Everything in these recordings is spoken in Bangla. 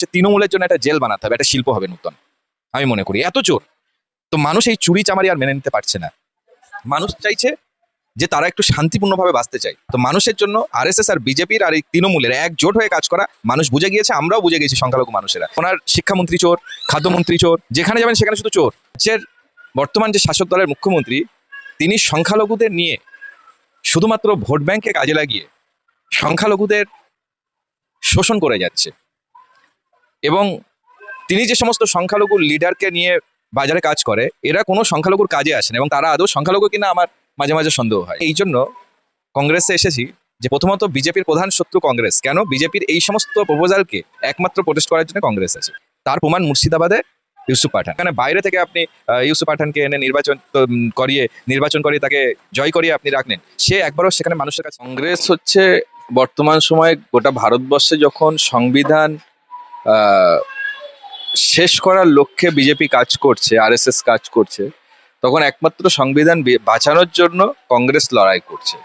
যে তৃণমূলের জন্য একটা জেল বানাতে হবে, একটা শিল্প হবে নতুন, আমি মনে করি। এত চোর তো মানুষ এই চুরি চামারি আর মেনে নিতে পারছে না। মানুষ চাইছে যে তারা একটু শান্তিপূর্ণভাবে বাঁচতে চায়। তো মানুষের জন্য আর এস এস আর বিজেপির আর এই তৃণমূলের একজোট হয়ে কাজ করা, মানুষ বুঝে গিয়েছে, আমরাও বুঝে গেছি সংখ্যালঘু মানুষেরা। ওনার শিক্ষামন্ত্রী চোর, খাদ্যমন্ত্রী চোর, যেখানে যাবেন সেখানে শুধু চোর। রাজ্যের বর্তমান যে শাসক দলের মুখ্যমন্ত্রী, তিনি সংখ্যালঘুদের নিয়ে শুধুমাত্র ভোট ব্যাংকে কাজে লাগিয়ে সংখ্যালঘুদের শোষণ করে যাচ্ছে। এবং তিনি যে সমস্ত সংখ্যালঘু লিডারকে নিয়ে বাজারে কাজ করে, এরা কোনো সংখ্যালঘুর কাজে আসেন এবং তারা আদৌ সংখ্যালঘু কিনা আমার মাঝে মাঝে সন্দেহ হয়। এই জন্য কংগ্রেসে এসেছি যে প্রথমত বিজেপির প্রধান শত্রু কংগ্রেস। কেন? বিজেপির এই সমস্ত প্রপোজালকে একমাত্র প্রোটেস্ট করার জন্য কংগ্রেস আছে। তার প্রমাণ মুর্শিদাবাদে ইউসুফ পাঠান। মানে বাইরে থেকে আপনি ইউসুফ পাঠানকে এনে নির্বাচন করিয়ে নির্বাচন করিয়ে তাকে জয় করিয়ে আপনি রাখলেন। সে একবারও সেখানে মানুষের কাছে কংগ্রেস হচ্ছে বর্তমান সময়ে গোটা ভারতবর্ষে যখন সংবিধান শেষ করার লক্ষ্যে বিজেপি কাজ করছে আরএসএস কাজ করছে, তখন একমাত্র সংবিধান বাঁচানোর জন্য কংগ্রেস লড়াই করছে।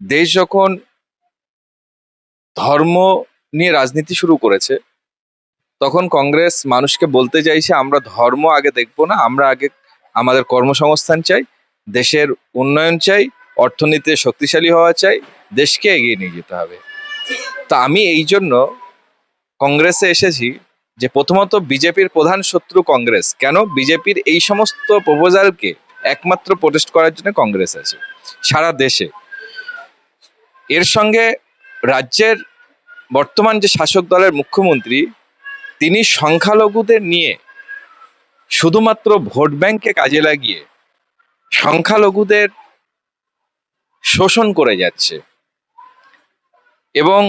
দেশ যখন ধর্ম নিয়ে রাজনীতি শুরু করেছে, তখন কংগ্রেস মানুষকে বলতে চাইছে, আমরা ধর্ম আগে দেখব না, আমরা আগে আমাদের কর্মসংস্থান চাই, দেশের উন্নয়ন চাই, অর্থনীতিতে শক্তিশালী হওয়া চাই, দেশকে এগিয়ে নিয়ে যেতে হবে। তা আমি এই জন্য কংগ্রেসে এসেছি যে প্রথমত বিজেপির প্রধান শত্রু কংগ্রেস। কেন? বিজেপির এই সমস্ত প্রপোজালকে একমাত্র প্রোটেস্ট করার জন্য কংগ্রেস আছে, সারা দেশে। এর সঙ্গে রাজ্যের বর্তমান যে শাসক দলের মুখ্যমন্ত্রী, তিনি সংখ্যালঘুদের নিয়ে শুধুমাত্র ভোট ব্যাংকে কাজে লাগিয়ে সংখ্যালঘুদের শোষণ করে যাচ্ছে। এবং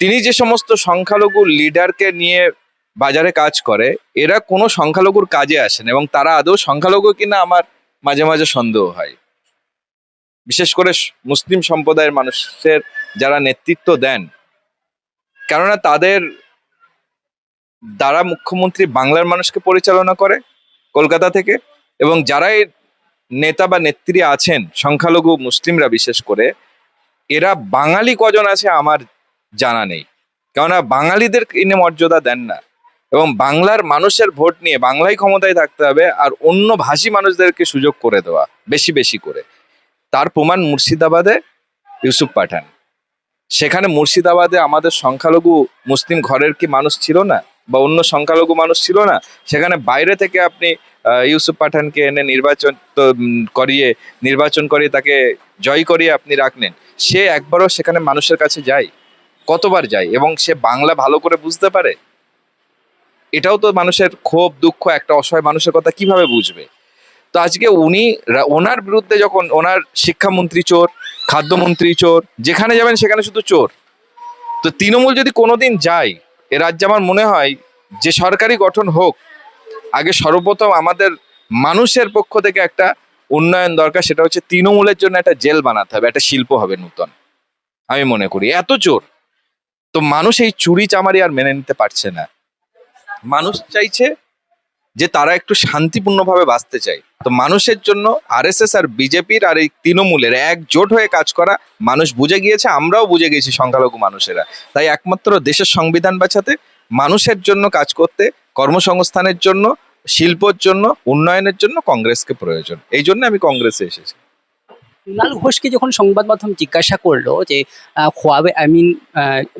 তিনি যে সমস্ত সংখ্যালঘু লিডারকে নিয়ে বাজারে কাজ করে, এরা কোনো সংখ্যালঘুর কাজে আসেন এবং তারা আদৌ সংখ্যালঘু কিনা আমার মাঝে মাঝে সন্দেহ হয়। বিশেষ করে মুসলিম সম্প্রদায়ের মানুষের যারা নেতৃত্ব দেন, কেননা তাদের দ্বারা মুখ্যমন্ত্রী বাংলার মানুষকে পরিচালনা করে কলকাতা থেকে এবং যারাই নেতা বা নেত্রী আছেন, সংখ্যালঘু মুসলিমরা বিশেষ করে, এরা বাঙালি কজন আছে আমার জানা নেই। কেননা বাঙালিদের এনে মর্যাদা দেন না। এবং বাংলার মানুষের ভোট নিয়ে বাংলায় ক্ষমতায় থাকতে হবে আর অন্য ভাষী মানুষদেরকে সুযোগ করে দেওয়া, বেশি বেশি করে। তার প্রমাণ মুর্শিদাবাদে ইউসুফ পাঠান। সেখানে মুর্শিদাবাদে আমাদের সংখ্যালঘু মুসলিম ঘরের কি মানুষ ছিল না? বা অন্য সংখ্যালঘু মানুষ ছিল না? সেখানে বাইরে থেকে আপনি ইউসুফ পাঠানকে এনে নির্বাচন করিয়ে নির্বাচন করিয়ে তাকে জয় করিয়ে আপনি রাখলেন। সে একবারও সেখানে মানুষের কাছে যায়। কতবার যায় এবং সে বাংলা ভালো করে বুঝতে পারে? এটাও তো মানুষের ক্ষোভ, দুঃখ, একটা অসহায় মানুষের কথা কীভাবে বুঝবে? তো আজকে উনি ওনার বিরুদ্ধে যখন ওনার শিক্ষামন্ত্রী চোর, খাদ্যমন্ত্রী চোর, যেখানে যাবেন সেখানে শুধু চোর। তো তৃণমূল যদি কোনোদিন যায়, এ রাজ্যে আমার মনে হয় যে সরকারি গঠন হোক, আগে সর্বপ্রথম আমাদের মানুষের পক্ষ থেকে একটা উন্নয়ন দরকার, সেটা হচ্ছে তৃণমূলের জন্য একটা জেল বানাতে হবে, একটা শিল্প হবে নতুন। আমি মনে করি, এত চোর। তো মানুষ এই চুরি চামারি আর মেনে নিতে পারছে না। মানুষ চাইছে যে তারা একটু শান্তিপূর্ণভাবে বাঁচতে চায়। তো মানুষের জন্য আরএসএস আর বিজেপির আর এই তৃণমূলের একজোট হয়ে কাজ করা মানুষ বুঝে গিয়েছে, আমরাও বুঝে গেছি সংখ্যালঘু মানুষেরা। তাই একমাত্র দেশের সংবিধান বাঁচাতে, মানুষের জন্য কাজ করতে, কর্মসংস্থানের জন্য, শিল্পর জন্য, উন্নয়নের জন্য কংগ্রেসকে প্রয়োজন। এই জন্য আমি কংগ্রেসে এসেছি। কুণাল ঘোষকে যখন সংবাদ মাধ্যম জিজ্ঞাসা করল যে খোয়াবে আমিন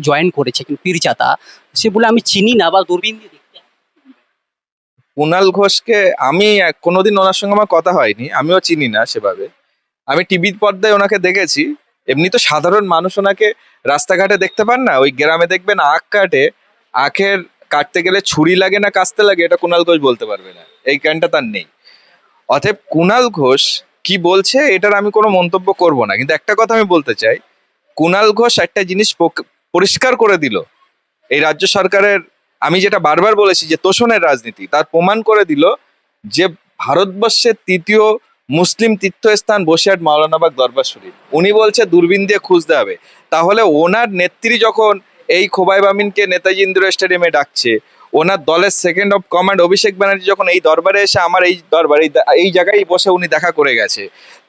জয়েন করেছে কিন্তু পীরজাতা সে বলে, আমি চিনি না বা দূরবীন দিয়ে কুণাল ঘোষকে আমি কোনোদিন ওনার সঙ্গে আমার কথা হয়নি, আমিও চিনি না সেভাবে। আমি টিভির পর্দায় ওনাকে দেখেছি, এমনি তো সাধারণ মানুষ ওনাকে রাস্তাঘাটে দেখতে পান না, ওই গ্রামে দেখবেন আখ কাটে, আখের কাটতে গেলে ছুরি লাগে না, কাস্তে লাগে, এটা কুণাল ঘোষ বলতে পারবে না, এই জ্ঞানটা তার নেই। অতএব কুণাল ঘোষ কি বলছে এটার আমি কোনো মন্তব্য করব না। কিন্তু একটা কথা আমি বলতে চাই কুণাল ঘোষ একটা জিনিস পরিষ্কার করে দিল। এই রাজ্য সরকারের, আমি যেটা বারবার বলেছি যে তোষণের রাজনীতি, তার প্রমাণ করে দিল যে ভারতবর্ষের তৃতীয় মুসলিম তীর্থস্থান বসিরহাট মাওলানাবাগ দরবার শরীফ। উনি বলছে, দূরবীন দিয়ে খুঁজতে হবে। তাহলে ওনার নেত্রী যখন এই খোবাই বামিনকে নেতাজি ইন্দিরা স্টেডিয়ামে ডাকছে ওনার দলের second of command Abhishek Banerjee যখন এই দরবারে এসে আমার এই দরবার, এই জায়গায় বসে উনি দেখা করে গেছে।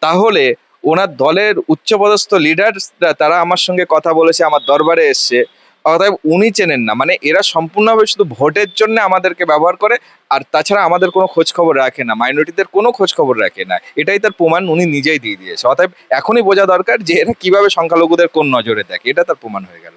তাহলে ওনার দলের উচ্চপদস্থ লিডার তারা আমার সঙ্গে কথা বলেছে, আমার দরবারে এসছে। অতএব উনি চেনেন না। মানে এরা সম্পূর্ণভাবে শুধু ভোটের জন্য আমাদেরকে ব্যবহার করে, আর তাছাড়া আমাদের কোনো খোঁজ খবর রাখে না। মাইনরিটিদের কোনো খোঁজ খবর রাখে না। এটাই তার প্রমাণ উনি নিজেই দিয়ে দিয়েছে। অতএব এখনই বোঝা দরকার যে এরা কীভাবে সংখ্যালঘুদের কোন নজরে দেখে। এটা তার প্রমাণ হয়ে গেল।